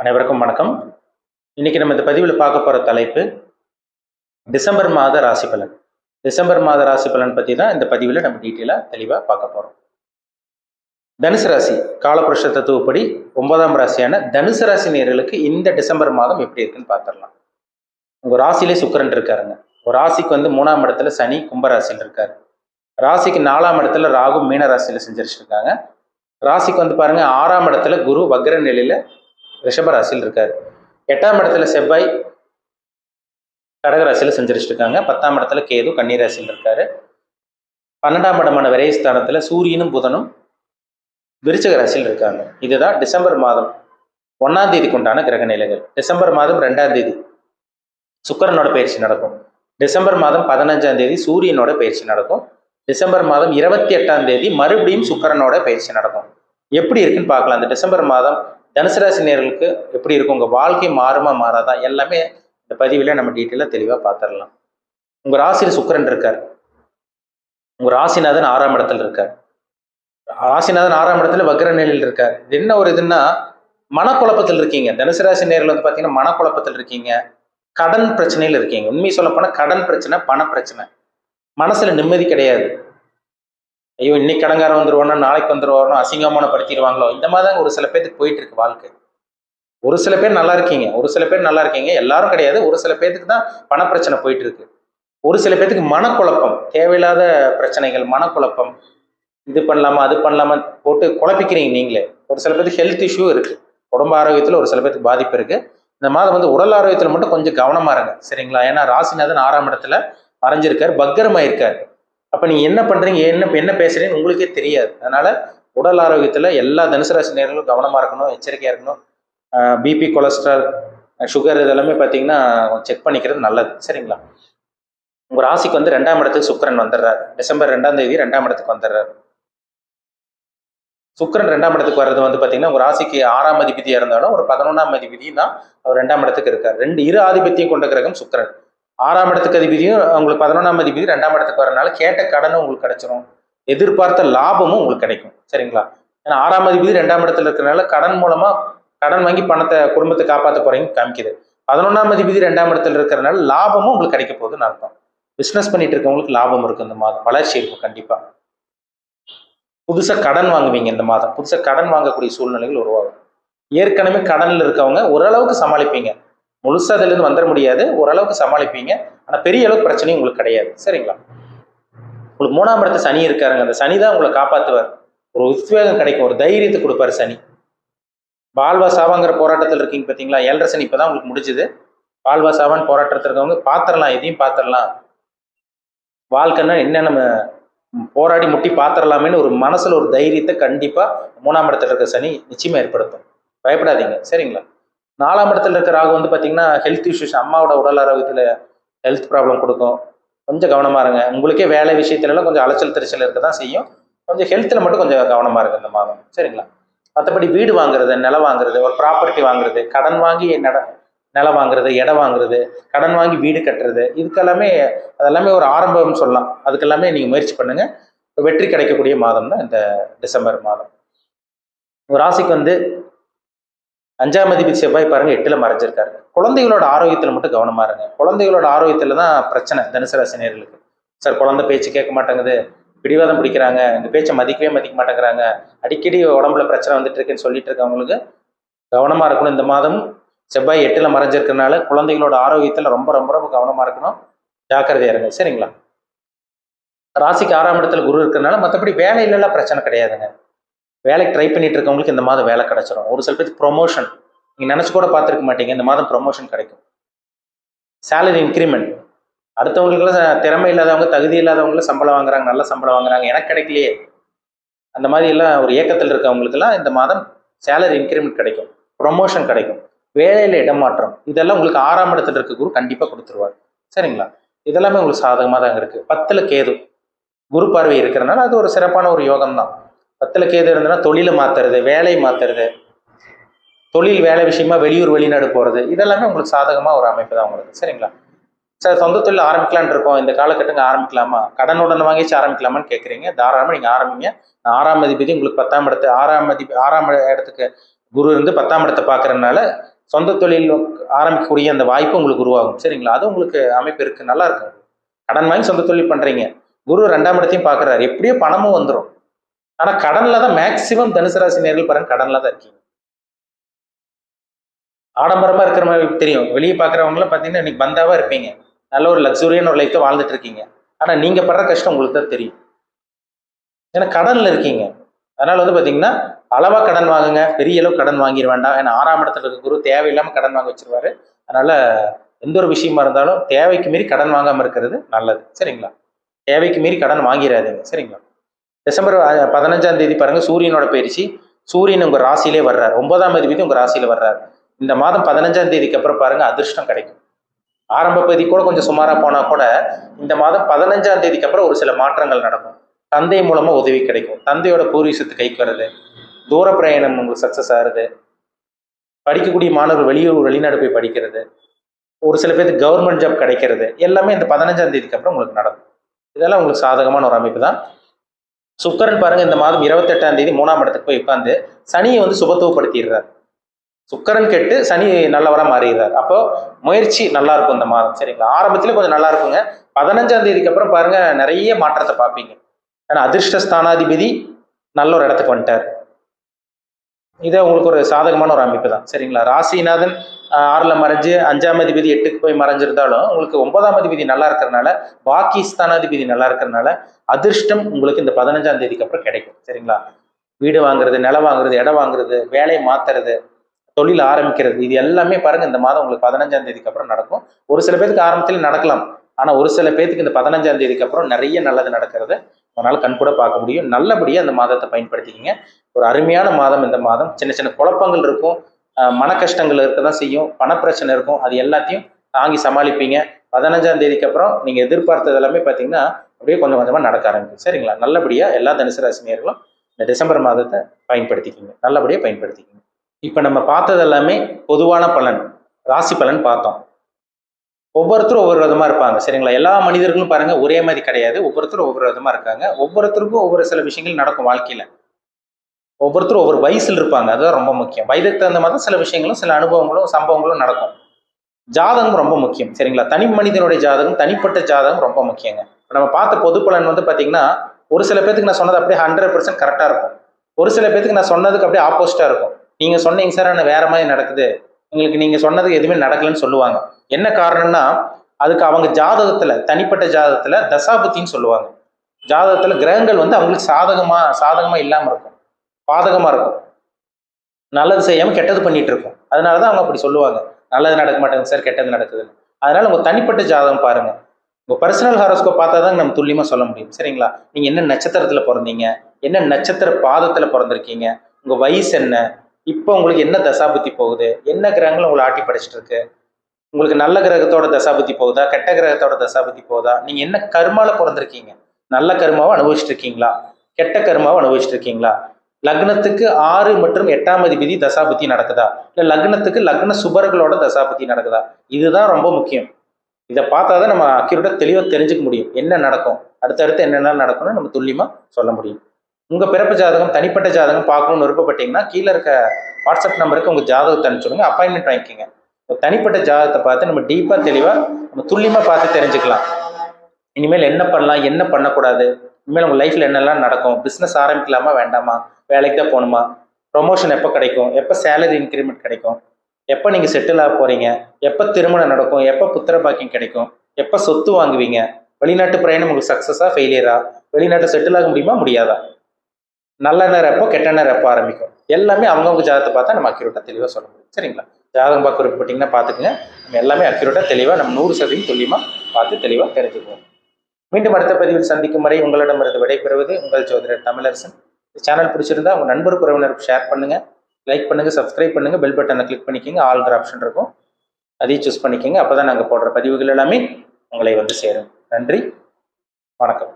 அனைவருக்கும் வணக்கம். இன்னைக்கு நம்ம இந்த பதிவில் பார்க்க போகிற தலைப்பு டிசம்பர் மாத ராசி பலன். டிசம்பர் மாத ராசி பலன் பற்றி தான் இந்த பதிவில் நம்ம டீட்டெயிலாக தெளிவாக பார்க்க போகிறோம் தனுசு ராசி காலபுருஷ தத்துவப்படி ஒன்பதாம் ராசியான தனுசு ராசி நேர்களுக்கு இந்த டிசம்பர் மாதம் எப்படி இருக்குன்னு பார்த்துடலாம் உங்கள் ராசியிலே சுக்கிரன் இருக்காருங்க. ஒரு ராசிக்கு வந்து மூணாம் இடத்துல சனி கும்பராசியில் இருக்காரு. ராசிக்கு நாலாம் இடத்துல ராகு மீன ராசியில் செஞ்சிருச்சிருக்காங்க. ராசிக்கு வந்து பாருங்க ஆறாம் இடத்துல குரு வக்ர நிலையில ரிஷபராசியில் இருக்கார். எட்டாம் இடத்துல செவ்வாய் கடகராசியில் செஞ்சரிச்சிருக்காங்க பத்தாம் இடத்துல கேது கன்னிராசியில் இருக்காரு. பன்னெண்டாம் இடமான விரைஸ்தானத்தில் சூரியனும் புதனும் விருச்சக ராசியில் இருக்காங்க. இதுதான் டிசம்பர் மாதம் ஒன்றாம் தேதிக்கு உண்டான கிரக நிலைகள். டிசம்பர் மாதம் ரெண்டாம் தேதி சுக்கரனோட பயிற்சி நடக்கும். டிசம்பர் மாதம் பதினஞ்சாம் தேதி சூரியனோட பயிற்சி நடக்கும். டிசம்பர் மாதம் இருபத்தி எட்டாம் தேதி மறுபடியும் சுக்கரனோட பயிற்சி நடக்கும். எப்படி இருக்குன்னு பார்க்கலாம். இந்த டிசம்பர் மாதம் தனுசு ராசி நேர்களுக்கு எப்படி இருக்கும்? உங்கள் வாழ்க்கை மாறுமா மாறாதா? எல்லாமே இந்த பதிவில் நம்ம டீட்டெயிலாக தெளிவாக பார்த்துடலாம் உங்கள் ராசியில் சுக்கரன் இருக்கார். உங்கள் ராசிநாதன் ஆறாம் இடத்துல இருக்கார். ராசிநாதன் ஆறாம் இடத்துல வக்ர நிலையில் இருக்கார். என்ன ஒரு இதுன்னா மனக்குழப்பத்தில் இருக்கீங்க. தனுசு ராசி நேரில் வந்து பார்த்தீங்கன்னா மனக்குழப்பத்தில் இருக்கீங்க. கடன் பிரச்சனையில் இருக்கீங்க. உண்மையை சொல்லப்போனால் கடன் பிரச்சனை பண பிரச்சனை. மனசில் நிம்மதி கிடையாது. ஐயோ இன்னைக்கு கடங்காரம் வந்துருவானோ நாளைக்கு வந்துருவானோ அசிங்கமானப்படுத்திடுவாங்களோ? இந்த மாதிரி தான் ஒரு சில பேர்த்துக்கு போயிட்டு இருக்கு வாழ்க்கை. ஒரு சில பேர் நல்லா இருக்கீங்க ஒரு சில பேர் நல்லா இருக்கீங்க எல்லாரும் கிடையாது ஒரு சில பேர்த்துக்கு தான் பணப்பிரச்சனை போயிட்டு இருக்கு ஒரு சில பேர்த்துக்கு மனக்குழப்பம் தேவையில்லாத பிரச்சனைகள் மனக்குழப்பம். இது பண்ணலாமா அது பண்ணலாமா போட்டு குழப்பிக்கிறீங்க நீங்களே. ஒரு சில பேருக்கு ஹெல்த் இஷ்யூ இருக்கு உடம்பு ஆரோக்கியத்தில் ஒரு சில பேருக்கு பாதிப்பு இருக்கு. இந்த மாதம் வந்து உடல் ஆரோக்கியத்தில் மட்டும் கொஞ்சம் கவனமா இருங்க சரிங்களா? ஏன்னா ராசிநாதன் ஆறாம் இடத்துல மறைஞ்சிருக்கார் பக்கரமாயிருக்கார் அப்போ நீங்கள் என்ன பண்ணுறீங்க என்ன என்ன பேசுகிறீங்கன்னு உங்களுக்கே தெரியாது. அதனால் உடல் ஆரோக்கியத்தில் எல்லா தனுசராசி நேர்களும் இருக்கணும் எச்சரிக்கையாக இருக்கணும். பிபி கொலஸ்ட்ரால் சுகர் இதெல்லாமே பார்த்தீங்கன்னா செக் பண்ணிக்கிறது நல்லது. சரிங்களா? உங்கள் ராசிக்கு வந்து ரெண்டாம் இடத்துக்கு சுக்கரன் வந்துடுறாரு. டிசம்பர் ரெண்டாம் தேதி ரெண்டாம் இடத்துக்கு வந்துடுறாரு. சுக்கரன் ரெண்டாம் இடத்துக்கு வர்றது வந்து பார்த்தீங்கன்னா ஒரு ராசிக்கு ஆறாம் அதிபதியா இருந்தாலும் ஒரு பதினொன்றாம் அதிபதி தான் அவர் ரெண்டாம் இடத்துக்கு இருக்கார். ரெண்டு இரு ஆதிபத்தியம் கொண்ட கிரகம் சுக்கரன். ஆறாம் இடத்துக்கு அதிபதியும் உங்களுக்கு பதினொன்றாம் அதிபதி ரெண்டாம் இடத்துக்கு வரனால கேட்ட கடனும் உங்களுக்கு கிடைச்சிரும். எதிர்பார்த்த லாபமும் உங்களுக்கு கிடைக்கும். சரிங்களா? ஏன்னா ஆறாம் அதிபதி ரெண்டாம் இடத்துல இருக்கிறனால கடன் மூலமா கடன் வாங்கி பணத்தை குடும்பத்தை காப்பாற்ற போறீங்க காமிக்குது. பதினொன்றாம் அதிபதி ரெண்டாம் இடத்துல இருக்கிறனால லாபமும் உங்களுக்கு கிடைக்க போகுதுன்னு அர்த்தம். பிஸ்னஸ் பண்ணிட்டு இருக்கவங்களுக்கு லாபம் இருக்கும் இந்த மாதம். வளர்ச்சி இருக்கும் கண்டிப்பா. புதுசாக கடன் வாங்குவீங்க இந்த மாதம். புதுசாக கடன் வாங்கக்கூடிய சூழ்நிலைகள் உருவாகும். ஏற்கனவே கடனில் இருக்கவங்க ஓரளவுக்கு சமாளிப்பீங்க. முழுசா அதுலேருந்து வந்துட முடியாது. ஓரளவுக்கு சமாளிப்பீங்க. ஆனால் பெரிய அளவுக்கு பிரச்சனையும் உங்களுக்கு கிடையாது. சரிங்களா? உங்களுக்கு மூணாம் இடத்து சனி இருக்காருங்க. அந்த சனி தான் உங்களை காப்பாற்றுவார் ஒரு உத்வேகம் கிடைக்கும். ஒரு தைரியத்தை கொடுப்பாரு சனி. பால்வா சாவாங்கிற போராட்டத்தில் இருக்கீங்க பார்த்தீங்களா ஏழரை சனி இப்போ தான் உங்களுக்கு முடிஞ்சுது. பால்வா சாவான் போராட்டத்தில் இருக்கவங்க பாத்திரலாம். எதையும் பார்த்துடலாம் வாழ்க்கைன்னா என்ன நம்ம போராடி முட்டி பாத்திரலாமேன்னு ஒரு மனசில் ஒரு தைரியத்தை கண்டிப்பாக மூணாம் இடத்துல இருக்க சனி நிச்சயமாக ஏற்படுத்தும். பயப்படாதீங்க. சரிங்களா? நாலாம் இடத்துல இருக்கிற ராகு வந்து பார்த்தீங்கன்னா ஹெல்த் இஷ்யூஸ் அம்மாவோட உடல் ஆரோக்கியத்தில் ஹெல்த் ப்ராப்ளம் கொடுக்கும். கொஞ்சம் கவனமாக இருங்க. உங்களுக்கே வேலை விஷயத்துலலாம் கொஞ்சம் அலைச்சல் திருச்சல் இருக்க தான் செய்யும். கொஞ்சம் ஹெல்த்தில் மட்டும் கொஞ்சம் கவனமாக இருங்க இந்த மாதம். சரிங்களா? மற்றபடி வீடு வாங்குறது நிலம் வாங்குறது ஒரு ப்ராப்பர்ட்டி வாங்குறது கடன் வாங்கி நட நிலம் வாங்குறது இடம் வாங்குறது கடன் வாங்கி வீடு கட்டுறது இதுக்கெல்லாமே அதெல்லாமே ஒரு ஆரம்பம்னு சொல்லலாம். அதுக்கெல்லாமே நீங்கள் முயற்சி பண்ணுங்கள் வெற்றி கிடைக்கக்கூடிய மாதம் தான் இந்த டிசம்பர் மாதம். ராசிக்கு வந்து அஞ்சாம் அதிபதி செவ்வாய் பாருங்க எட்டுல மறைஞ்சிருக்காரு. குழந்தைகளோட ஆரோக்கியத்துல மட்டும் கவனமா இருங்க. குழந்தைகளோட ஆரோக்கியத்துல தான் பிரச்சனை தனுசு சார் குழந்தை பேச்சு கேட்க மாட்டேங்குது. பிடிவாதம் பிடிக்கிறாங்க. இந்த பேச்சை மதிக்கவே மதிக்க மாட்டேங்கிறாங்க. அடிக்கடி உடம்புல பிரச்சனை வந்துட்டு இருக்குன்னு சொல்லிட்டு இருக்கவங்களுக்கு கவனமா இருக்கணும். இந்த மாதம் செவ்வாய் எட்டுல மறைஞ்சிருக்கனால குழந்தைகளோட ஆரோக்கியத்துல ரொம்ப ரொம்ப ரொம்ப கவனமா இருக்கணும். ஜாக்கிரதையா இருங்க. சரிங்களா? ராசிக்கு ஆறாம் இடத்துல குரு இருக்கிறனால மற்றபடி வேலையிலலாம் பிரச்சனை கிடையாதுங்க. வேலைக்கு ட்ரை பண்ணிட்டு இருக்கவங்களுக்கு இந்த மாதம் வேலை கிடைச்சிடும் ஒரு சில பேருக்கு ப்ரொமோஷன் நீங்கள் நினச்சி கூட பார்த்துருக்க மாட்டீங்க. இந்த மாதம் ப்ரொமோஷன் கிடைக்கும். சேலரி இன்க்ரிமெண்ட் அடுத்தவங்களுக்குலாம் திறமை இல்லாதவங்க தகுதி இல்லாதவங்களும் சம்பளம் வாங்குறாங்க. நல்ல சம்பளம் வாங்குறாங்க. எனக்கு கிடைக்கலையே. அந்த மாதிரி எல்லாம் ஒரு ஏக்கத்தில் இருக்கவங்களுக்குலாம் இந்த மாதம் சேலரி இன்க்ரிமெண்ட் கிடைக்கும். ப்ரொமோஷன் கிடைக்கும். வேலையில் இடமாற்றம். இதெல்லாம் உங்களுக்கு ஆறாம் இடத்துல இருக்க குரு கண்டிப்பாக கொடுத்துருவார். சரிங்களா? இதெல்லாமே உங்களுக்கு சாதகமாக தாங்க இருக்குது பத்தில் கேது. குரு பார்வை இருக்கிறனால அது ஒரு சிறப்பான ஒரு யோகம் தான் பத்தில் கேது இருந்ததுன்னா தொழிலை மாற்றுறது வேலையை மாற்றுறது தொழில் வேலை விஷயமா வெளியூர் வெளிநாடு போகிறது இதெல்லாமே உங்களுக்கு சாதகமாக ஒரு அமைப்பு தான் உங்களுக்கு. சரிங்களா? சார் சொந்த தொழில் ஆரம்பிக்கலான் இருக்கோம். இந்த காலகட்டங்க ஆரம்பிக்கலாமா? கடனுடன் வாங்கிச்சு ஆரம்பிக்கலாமான்னு கேட்குறீங்க தாராளமாக நீங்கள் ஆரம்பிங்க. ஆறாம் அதிபதி உங்களுக்கு பத்தாம் இடத்து ஆறாம் அதிபதி ஆறாம் இடத்துக்கு குரு இருந்து பத்தாம் இடத்தை பார்க்குறதுனால சொந்த தொழில் ஆரம்பிக்கக்கூடிய அந்த வாய்ப்பு உங்களுக்கு உருவாகும். சரிங்களா? அது உங்களுக்கு அமைப்பு இருக்குது நல்லா இருக்கும். கடன் வாங்கி சொந்த தொழில் பண்ணுறீங்க குரு ரெண்டாம் இடத்தையும் பார்க்குறாரு எப்படியோ பணமும் வந்துடும் ஆனா கடன்ல தான் மேக்சிமம் தனுசு ராசி நேர்கள் பாருங்க கடன்ல தான் இருக்கீங்க. ஆடம்பரமா இருக்கிற மாதிரி தெரியும். வெளியே பார்க்குறவங்களாம் பார்த்தீங்கன்னா இன்னைக்கு பந்தாவா இருப்பீங்க. நல்ல ஒரு லக்ஸுரியான ஒரு லைஃப்பை வாழ்ந்துட்டு இருக்கீங்க. ஆனா நீங்க படுற கஷ்டம் உங்களுக்கு தான் தெரியும். ஏன்னா கடன்ல இருக்கீங்க. அதனால வந்து பாத்தீங்கன்னா அளவா கடன் வாங்குங்க. பெரிய அளவு கடன் வாங்கிட வேண்டாம். ஏன்னா ஆறாம் இடத்துல இருக்க குரு தேவையில்லாம கடன் வாங்க வச்சிருவாரு. அதனால எந்த ஒரு விஷயமா இருந்தாலும் தேவைக்கு மீறி கடன் வாங்காம இருக்கிறது நல்லது. சரிங்களா? தேவைக்கு மீறி கடன் வாங்கிடாதீங்க. சரிங்களா? டிசம்பர் பதினஞ்சாம் தேதி பாருங்க சூரியனோட பயிற்சி. சூரியன் உங்க ராசியிலே வர்றாரு. ஒன்பதாம் தேதி உங்க ராசியில வர்றாரு. இந்த மாதம் பதினஞ்சாம் தேதிக்கு அப்புறம் பாருங்க அதிர்ஷ்டம் கிடைக்கும். ஆரம்ப பகுதி கூட கொஞ்சம் சுமாரா போனா கூட இந்த மாதம் பதினஞ்சாம் தேதிக்கு அப்புறம் ஒரு சில மாற்றங்கள் நடக்கும். தந்தை மூலமா உதவி கிடைக்கும். தந்தையோட பூர்வீசத்து கைக்கு வருது தூர பிரயாணம் உங்களுக்கு சக்சஸ் ஆகுது. படிக்கக்கூடிய மாணவர்கள் வெளியூர் வெளிநாடு போய் படிக்கிறது. ஒரு சில பேருக்கு கவர்மெண்ட் ஜாப் கிடைக்கிறது. எல்லாமே இந்த பதினஞ்சாம் தேதிக்கு அப்புறம் உங்களுக்கு நடக்கும். இதெல்லாம் உங்களுக்கு சாதகமான ஒரு அமைப்பு தான். சுக்கரன் பாருங்க இந்த மாதம் இருபத்தெட்டாம் தேதி மூணாம் இடத்துக்கு போய் உட்காந்து சனியை வந்து சுபத்துவப்படுத்திடுறார். சுக்கரன் கெட்டு சனி நல்லவராக மாறிடுறார். அப்போ முயற்சி நல்லா இருக்கும் இந்த மாதம் சரிங்களா? ஆரம்பத்துல கொஞ்சம் நல்லா இருக்குங்க. பதினஞ்சாம் தேதிக்கு அப்புறம் பாருங்க நிறைய மாற்றத்தை பார்ப்பீங்க. ஏன்னா அதிர்ஷ்ட ஸ்தானாதிபதி நல்ல ஒரு இடத்துக்கு வந்துட்டார். இதே உங்களுக்கு ஒரு சாதகமான ஒரு அமைப்பு தான். சரிங்களா? ராசிநாதன் ஆறில் ஆறுல மறைஞ்சு அஞ்சாம் அதிபதி எட்டுக்கு போய் மறைஞ்சிருந்தாலும் உங்களுக்கு ஒன்பதாம் அதிபதி நல்லா இருக்கிறனால பாகிஸ்தான் அதிபதி நல்லா இருக்கிறனால அதிர்ஷ்டம் உங்களுக்கு இந்த பதினஞ்சாம் தேதிக்கு அப்புறம் கிடைக்கும். சரிங்களா? வீடு வாங்குறது நிலம் வாங்குறது இடம் வாங்குறது வேலையை மாத்துறது தொழில் ஆரம்பிக்கிறது இது எல்லாமே பாருங்க இந்த மாதம் உங்களுக்கு பதினஞ்சாம் தேதிக்கு அப்புறம் நடக்கும். ஒரு சில பேருக்கு ஆரம்பத்தில் நடக்கலாம். ஆனால் ஒரு சில பேருக்கு இந்த பதினஞ்சாம் தேதிக்கு அப்புறம் நிறைய நல்லது நடக்கிறது. அதனால் கண் கூட பார்க்க முடியும். நல்லபடியாக அந்த மாதத்தை பயன்படுத்திக்கிங்க. ஒரு அருமையான மாதம் இந்த மாதம். சின்ன சின்ன குழப்பங்கள் இருக்கும். மன கஷ்டங்கள் இருக்க தான் செய்யும். பணப்பிரச்சனை இருக்கும். அது எல்லாத்தையும் தாங்கி சமாளிப்பீங்க. பதினஞ்சாம் தேதிக்கு அப்புறம் நீங்கள் எதிர்பார்த்தது எல்லாமே பார்த்தீங்கன்னா அப்படியே கொஞ்சம் கொஞ்சமாக நடக்க ஆரம்பிக்கும். சரிங்களா? நல்லபடியாக எல்லா தனுசு ராசினியர்களும் இந்த டிசம்பர் மாதத்தை பயன்படுத்திக்கிங்க. நல்லபடியாக பயன்படுத்திக்கிங்க. இப்போ நம்ம பார்த்தது எல்லாமே பொதுவான பலன். ராசி பலன் பார்த்தோம். ஒவ்வொருத்தரும் ஒவ்வொரு விதமா இருப்பாங்க சரிங்களா? எல்லா மனிதர்களும் பாருங்க ஒரே மாதிரி கிடையாது. ஒவ்வொருத்தரும் ஒவ்வொரு விதமா இருக்காங்க. ஒவ்வொருத்தருக்கும் ஒவ்வொரு சில விஷயங்கள் நடக்கும் வாழ்க்கையில. ஒவ்வொருத்தரும் ஒவ்வொரு வயசுல இருப்பாங்க அதுதான் ரொம்ப முக்கியம். வயதுக்கு தகுந்த மாதிரி தான் சில விஷயங்களும் சில அனுபவங்களும் சம்பவங்களும் நடக்கும். ஜாதகம் ரொம்ப முக்கியம் சரிங்களா? தனி மனிதனுடைய ஜாதகம் தனிப்பட்ட ஜாதகம் ரொம்ப முக்கியங்க. நம்ம பார்த்த பொது பலன் வந்து பாத்தீங்கன்னா ஒரு சில பேத்துக்கு நான் சொன்னது அப்படியே ஹண்ட்ரட் பர்சன்ட் கரெக்டா இருக்கும். ஒரு சில பேத்துக்கு நான் சொன்னதுக்கு அப்படியே ஆப்போசிட்டா இருக்கும். நீங்க சொன்னீங்க சார் ஆனால் வேற மாதிரி நடக்குது. உங்களுக்கு நீங்க சொன்னது எதுவுமே நடக்கலன்னு சொல்லுவாங்க. என்ன காரணம்னா அதுக்கு அவங்க ஜாதகத்துல தனிப்பட்ட ஜாதகத்துல தசாபுத்தின்னு சொல்லுவாங்க. ஜாதகத்துல கிரகங்கள் வந்து அவங்களுக்கு சாதகமா சாதகமா இல்லாம இருக்கும். பாதகமா இருக்கும். நல்லது செய்யாம கெட்டது பண்ணிட்டு இருக்கும். அதனாலதான் அவங்க அப்படி சொல்லுவாங்க. நல்லது நடக்க மாட்டேங்குது சார் கெட்டது நடக்குதுன்னு அதனால உங்க தனிப்பட்ட ஜாதகம் பாருங்க. உங்க பர்சனல் ஹாரோஸ்கோப் பார்த்தா தான் நம்ம துல்லியமா சொல்ல முடியும். சரிங்களா? நீங்க என்ன நட்சத்திரத்துல பிறந்தீங்க? என்ன நட்சத்திர பாதத்துல பிறந்திருக்கீங்க? உங்க வயசு என்ன? இப்போ உங்களுக்கு என்ன தசாபுத்தி போகுது? என்ன கிரகங்கள் உங்களை ஆட்டி படிச்சுட்டு இருக்கு? உங்களுக்கு நல்ல கிரகத்தோட தசாபுத்தி போகுதா? கெட்ட கிரகத்தோட தசாபுத்தி போகுதா? நீங்கள் என்ன கருமாவில் பிறந்திருக்கீங்க? நல்ல கர்மாவை அனுபவிச்சுட்டு இருக்கீங்களா கெட்ட கர்மாவை அனுபவிச்சுட்டு இருக்கீங்களா லக்னத்துக்கு ஆறு மற்றும் எட்டாம் அதிபதி தசாபுத்தி நடக்குதா? இல்லை லக்னத்துக்கு லக்ன சுபர்களோட தசாபுத்தி நடக்குதா? இதுதான் ரொம்ப முக்கியம். இதை பார்த்தா தான் நம்ம அக்யூரேட்டா தெளிவாக தெரிஞ்சுக்க முடியும். என்ன நடக்கும்? அடுத்தடுத்து என்னென்ன நடக்கும்னு நம்ம துல்லியமாக சொல்ல முடியும். உங்க பிறப்பு ஜாதகம் தனிப்பட்ட ஜாதகம் பார்க்கணும்னு விருப்பப்பட்டீங்கன்னா கீழே இருக்க வாட்ஸ்அப் நம்பருக்கு உங்க ஜாதகத்தை அனுப்பிச்சுடுங்க அப்பாயின்மெண்ட் வாங்கிக்கோங்க. தனிப்பட்ட ஜாதகத்தை பார்த்து நம்ம டீப்பா தெளிவா நம்ம துல்லியமா பார்த்து தெரிஞ்சுக்கலாம். இனிமேல் என்ன பண்ணலாம் என்ன பண்ணக்கூடாது இனிமேல் உங்க லைஃப்ல என்னெல்லாம் நடக்கும் பிசினஸ் ஆரம்பிக்கலாமா வேண்டாமா வேலைக்கு தான் போகணுமா ப்ரொமோஷன் எப்போ கிடைக்கும் எப்போ சேலரி இன்க்ரிமெண்ட் கிடைக்கும் எப்போ நீங்கள் செட்டில் ஆக போறீங்க எப்போ திருமணம் நடக்கும் எப்போ புத்திர பாக்கியம் கிடைக்கும் எப்போ சொத்து வாங்குவீங்க வெளிநாட்டு பிரயாணம் உங்களுக்கு சக்ஸஸாக ஃபெயிலியரா வெளிநாட்டில் செட்டில் ஆக முடியுமா முடியாதா? நல்ல நேரம் எப்போ கெட்ட நேரம் எப்போ ஆரம்பிக்கும். எல்லாமே அவங்கவுங்க ஜாதகத்தை பார்த்தா நம்ம அக்யூரேட்டாக தெளிவாக சொல்ல முடியும். சரிங்களா? ஜாதகம் பார்க்க விருப்பப்பட்டீங்கன்னா பார்த்துக்குங்க. நம்ம எல்லாமே அக்யூரேட்டாக தெளிவாக நம்ம நூறு சதவீதம் துல்லியமாக பார்த்து தெளிவாக தெரிஞ்சுக்குவோம். மீண்டும் அடுத்த பதிவில் சந்திக்கும் வரை உங்களிடமிருந்து விடைபெறுவது உங்கள் ஜோதிடர் தமிழரசன். இந்த சேனல் பிடிச்சிருந்தா உங்கள் நண்பர் உறவினருக்கு ஷேர் பண்ணுங்கள் லைக் பண்ணுங்கள் சப்ஸ்கிரைப் பண்ணுங்கள் பெல் பட்டனை கிளிக் பண்ணிக்கோங்க. ஆல்கிற ஆப்ஷன் இருக்கும். அதையும் சூஸ் பண்ணிக்கோங்க. அப்போ தான் நாங்கள் போடுற பதிவுகள் எல்லாமே உங்களை வந்து சேரும். நன்றி. வணக்கம்.